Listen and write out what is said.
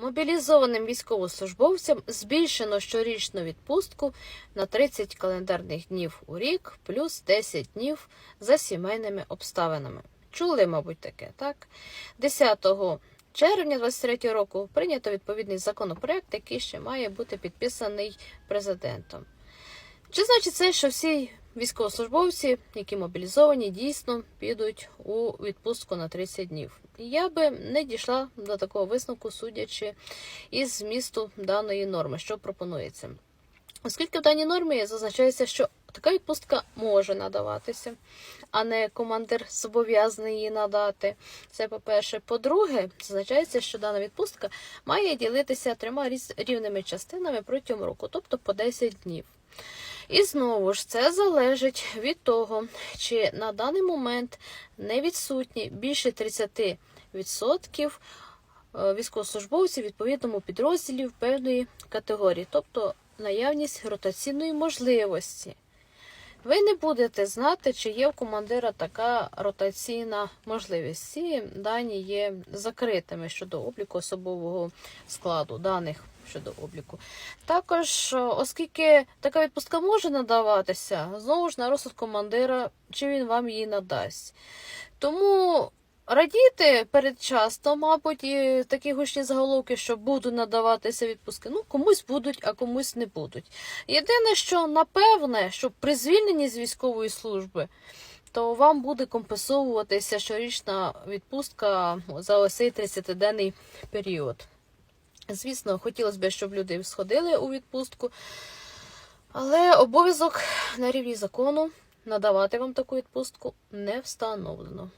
Мобілізованим військовослужбовцям збільшено щорічну відпустку на 30 календарних днів у рік плюс 10 днів за сімейними обставинами. Чули, мабуть, таке, так? 10 червня 2023 року прийнято відповідний законопроект, який ще має бути підписаний президентом. Чи значить це, що всі військовослужбовці, які мобілізовані, дійсно підуть у відпустку на 30 днів? Я би не дійшла до такого висновку, судячи із змісту даної норми, що пропонується. Оскільки в даній нормі зазначається, що така відпустка може надаватися, а не командир зобов'язаний її надати. Це по-перше. По-друге, зазначається, що дана відпустка має ділитися трьома рівними частинами протягом року, тобто по 10 днів. І знову ж це залежить від того, чи на даний момент не відсутні більше 30% е, військовослужбовців відповідному підрозділі певної категорії, тобто наявність ротаційної можливості. Ви не будете знати, чи є в командира така ротаційна можливість. Ці дані є закритими щодо обліку особового складу, даних щодо обліку. Також, е, оскільки така відпустка може надаватися, знову ж на розсуд командира, чи він вам її надасть. Тому радіти передчасно, мабуть, і такі гучні заголовки, що будуть надаватися відпустки. Ну, комусь будуть, а комусь не будуть. Єдине, що напевне, що при звільненні з військової служби, то вам буде компенсовуватися щорічна відпустка за ось цей 30-денний період. Звісно, хотілося б, щоб люди сходили у відпустку, але обов'язок на рівні закону надавати вам таку відпустку не встановлено.